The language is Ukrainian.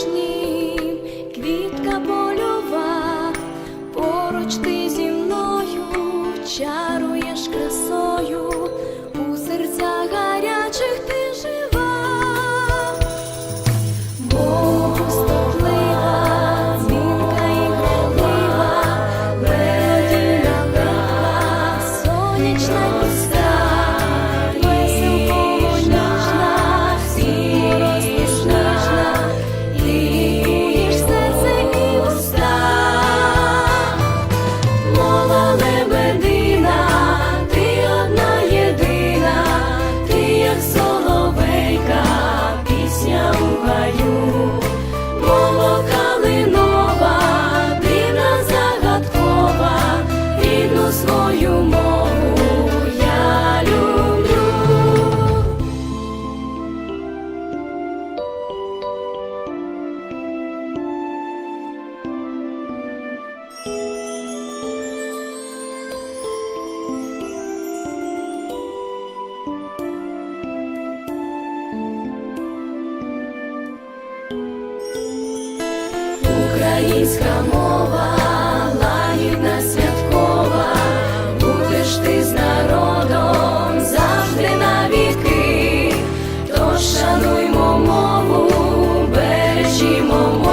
пишним, квітка польова, поруч ти зі мною чаруєш красою, у серця гарячих ти жива, стоплива, дзвінка і грайлива, сонячна пісня. українська мова, лагідна святкова, будеш ти з народом завжди навіки, тож шануймо мову, бережімо мову.